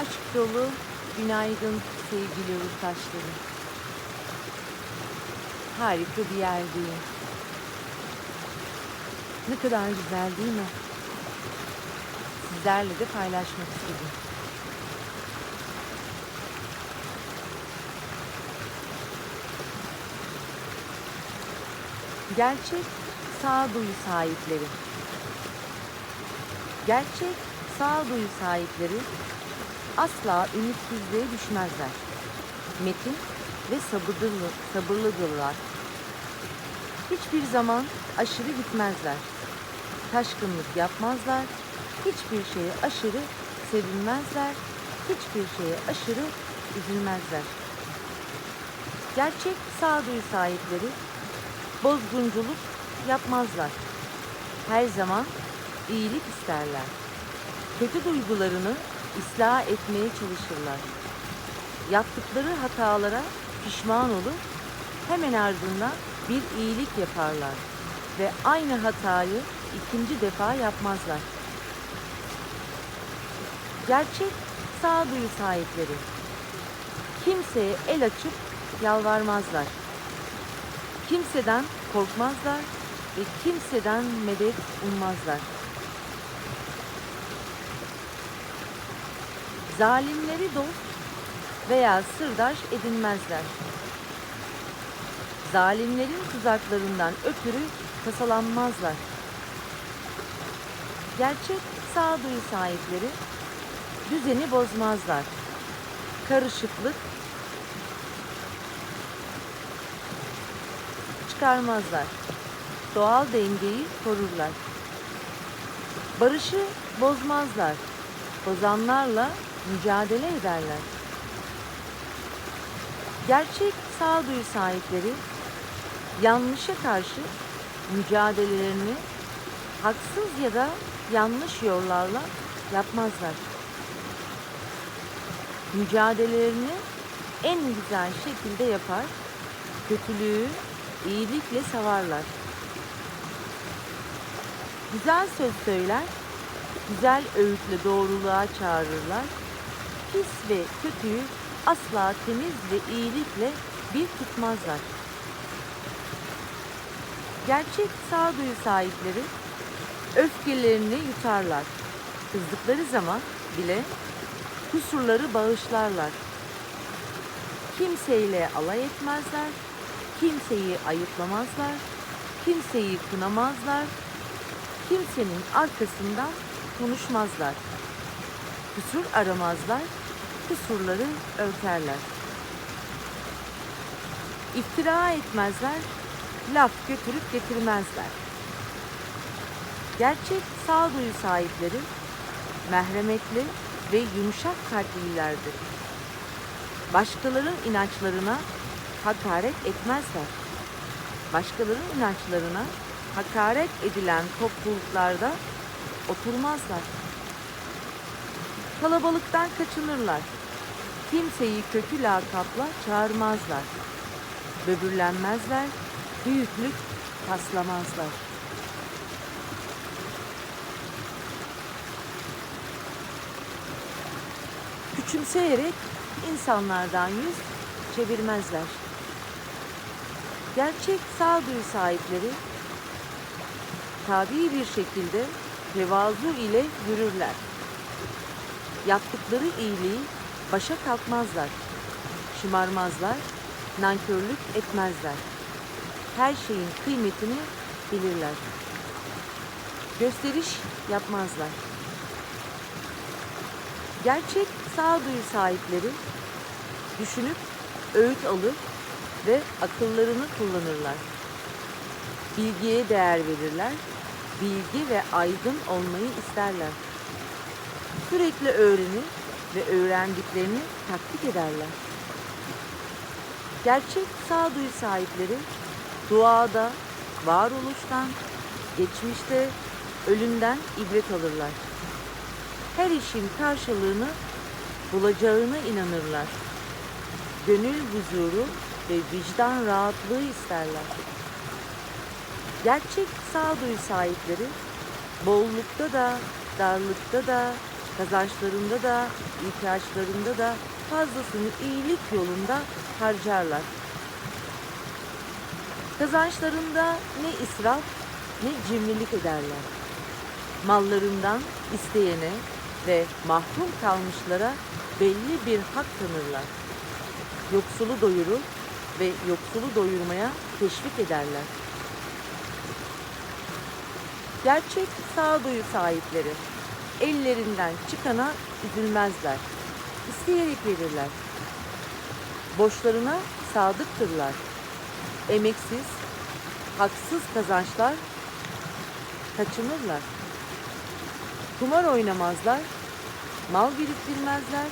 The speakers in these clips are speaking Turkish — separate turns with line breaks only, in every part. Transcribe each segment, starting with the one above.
Aşk dolu günaydın sevgili yurttaşlarım. Harika bir yerdeyim. Ne kadar güzel değil mi? Sizlerle de paylaşmak istedim. Gerçek sağduyu sahipleri. Gerçek sağduyu sahipleri asla ümitsizliğe düşmezler. Metin ve sabırlı, sabırlıdırlar. Hiçbir zaman aşırı gitmezler. Taşkınlık yapmazlar. Hiçbir şeye aşırı sevinmezler. Hiçbir şeye aşırı üzülmezler. Gerçek sağduyu sahipleri bozgunculuk yapmazlar. Her zaman iyilik isterler. Kötü duygularını ıslah etmeye çalışırlar. Yaptıkları hatalara pişman olur, hemen ardından bir iyilik yaparlar ve aynı hatayı ikinci defa yapmazlar. Gerçek sağduyu sahipleri. Kimseye el açıp yalvarmazlar. Kimseden korkmazlar ve kimseden medet ummazlar. Zalimleri dost veya sırdaş edinmezler. Zalimlerin tuzaklarından ötürü tasalanmazlar. Gerçek sağduyu sahipleri düzeni bozmazlar. Karışıklık çıkarmazlar. Doğal dengeyi korurlar. Barışı bozmazlar. Bozanlarla mücadele ederler. Gerçek sağduyu sahipleri yanlışa karşı mücadelelerini haksız ya da yanlış yollarla yapmazlar. Mücadelelerini en güzel şekilde yapar, kötülüğü iyilikle savarlar. Güzel söz söyler, güzel öğütle doğruluğa çağırırlar. Pis ve kötüyü asla temiz ve iyilikle bir tutmazlar. Gerçek sağduyu sahipleri öfkelerini yutarlar. Kızdıkları zaman bile kusurları bağışlarlar. Kimseyle alay etmezler, kimseyi ayıplamazlar, kimseyi kınamazlar, kimsenin arkasından konuşmazlar. Kusur aramazlar, kusurları örterler. İftira etmezler, laf götürüp getirmezler. Gerçek sağduyu sahipleri merhametli ve yumuşak kalplilerdir. Başkalarının inançlarına hakaret etmezler. Başkalarının inançlarına hakaret edilen topluluklarda oturmazlar. Kalabalıktan kaçınırlar. Kimseyi kötü lakapla çağırmazlar. Böbürlenmezler, büyüklük taslamazlar. Küçümseyerek insanlardan yüz çevirmezler. Gerçek sağduyu sahipleri tabi bir şekilde tevazu ile yürürler. Yaptıkları iyiliği başa kalkmazlar. Şımarmazlar, nankörlük etmezler. Her şeyin kıymetini bilirler. Gösteriş yapmazlar. Gerçek sağduyu sahipleri düşünüp öğüt alır ve akıllarını kullanırlar. Bilgiye değer verirler, bilgi ve aydın olmayı isterler. Sürekli öğrenir ve öğrendiklerini taklit ederler. Gerçek sağduyu sahipleri duada, varoluştan, geçmişte, ölümden ibret alırlar. Her işin karşılığını bulacağına inanırlar. Gönül huzuru ve vicdan rahatlığı isterler. Gerçek sağduyu sahipleri bollukta da, darlıkta da, Kazançlarında da, ihtiyaçlarında da fazlasını iyilik yolunda harcarlar. Kazançlarında ne israf ne cimrilik ederler. Mallarından isteyene ve mahrum kalmışlara belli bir hak tanırlar. Yoksulu doyurur ve yoksulu doyurmaya teşvik ederler. Gerçek sağduyu sahipleri ellerinden çıkana üzülmezler. İsteyerek verirler. Borçlarına sadıktırlar. Emeksiz, haksız kazançlar kaçınırlar. Kumar oynamazlar, mal biriktirmezler,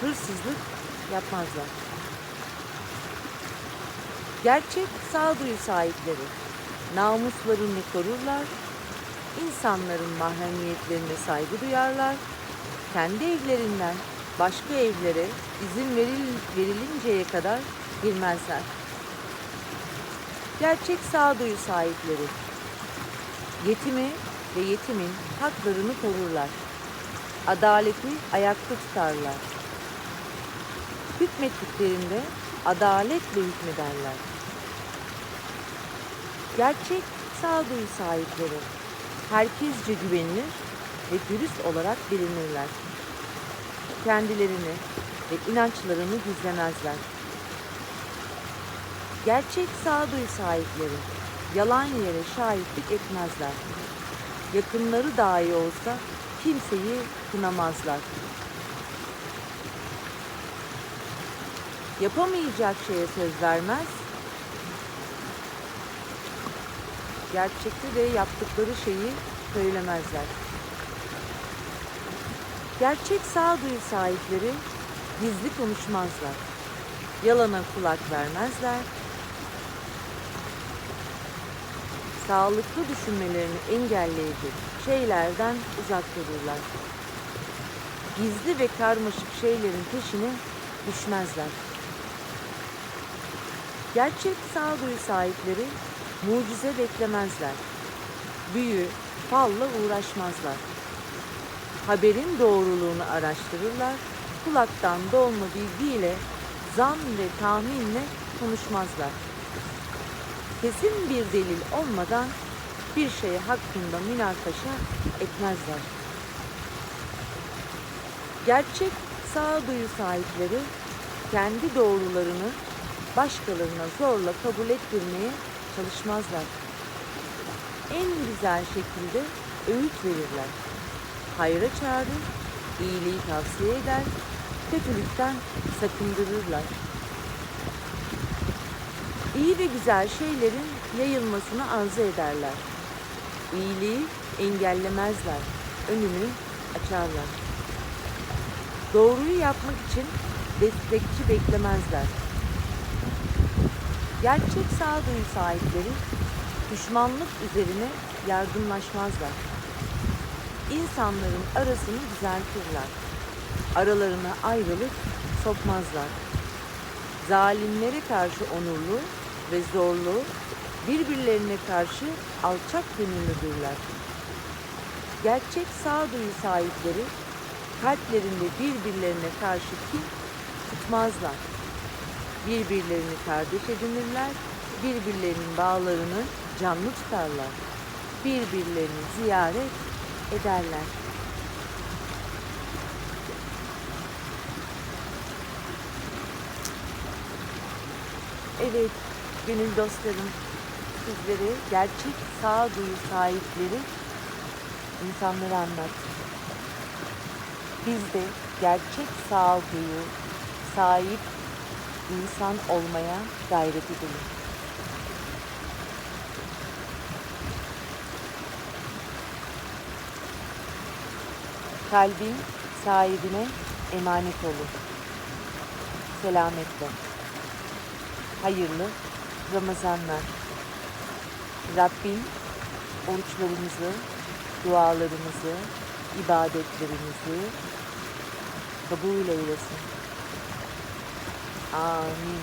hırsızlık yapmazlar. Gerçek sağduyu sahipleri namuslarını korurlar, insanların mahremiyetlerine saygı duyarlar, kendi evlerinden başka evlere izin veril, verilinceye kadar girmezler. Gerçek sağduyu sahipleri yetimi ve yetimin haklarını korurlar. Adaleti ayakta tutarlar. Hükmettiklerinde adaletle hükmederler. Gerçek sağduyu sahipleri herkesce güvenilir ve dürüst olarak bilinirler. Kendilerini ve inançlarını gizlemezler. Gerçek sağduyu sahipleri yalan yere şahitlik etmezler. Yakınları dahi olsa kimseyi kınamazlar. Yapamayacak şeye söz vermez. Gerçekte de yaptıkları şeyi söylemezler. Gerçek sağduyu sahipleri gizli konuşmazlar. Yalana kulak vermezler. Sağlıklı düşünmelerini engelleyecek şeylerden uzak dururlar. Gizli ve karmaşık şeylerin peşine düşmezler. Gerçek sağduyu sahipleri mucize beklemezler. Büyü, falla uğraşmazlar. Haberin doğruluğunu araştırırlar. Kulaktan dolma bilgiyle, zan ve tahminle konuşmazlar. Kesin bir delil olmadan bir şey hakkında münakaşa etmezler. Gerçek sağduyu sahipleri kendi doğrularını başkalarına zorla kabul ettirmeye çalışmazlar. En güzel şekilde öğüt verirler. Hayra çağırır, iyiliği tavsiye eder, kötülükten sakındırırlar. İyi ve güzel şeylerin yayılmasını arzu ederler. İyiliği engellemezler, önünü açarlar. Doğruyu yapmak için destekçi beklemezler. Gerçek sağduyu sahipleri düşmanlık üzerine yardımlaşmazlar. İnsanların arasını düzeltirler. Aralarına ayrılık sokmazlar. Zalimlere karşı onurlu ve zorlu, birbirlerine karşı alçak gönüllüdürler. Gerçek sağduyu sahipleri kalplerinde birbirlerine karşı kin tutmazlar. Birbirlerini kardeş edinirler, birbirlerinin bağlarını canlı tutarlar. Birbirlerini ziyaret ederler. Evet, gönül dostlarım, sizlere gerçek sağduyu sahipleri insanları anlat. Biz de gerçek sağduyu sahip insan olmaya gayret edelim. Kalbin sahibine emanet olun. Selametle. Hayırlı Ramazanlar. Rabbim oruçlarımızı, dualarımızı, ibadetlerimizi kabul eylesin. 아니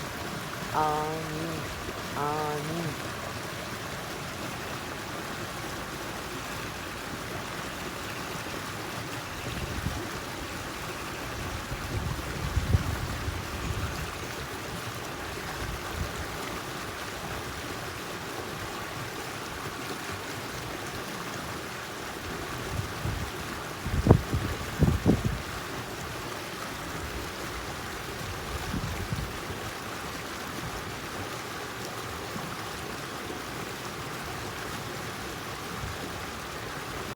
아니 아니.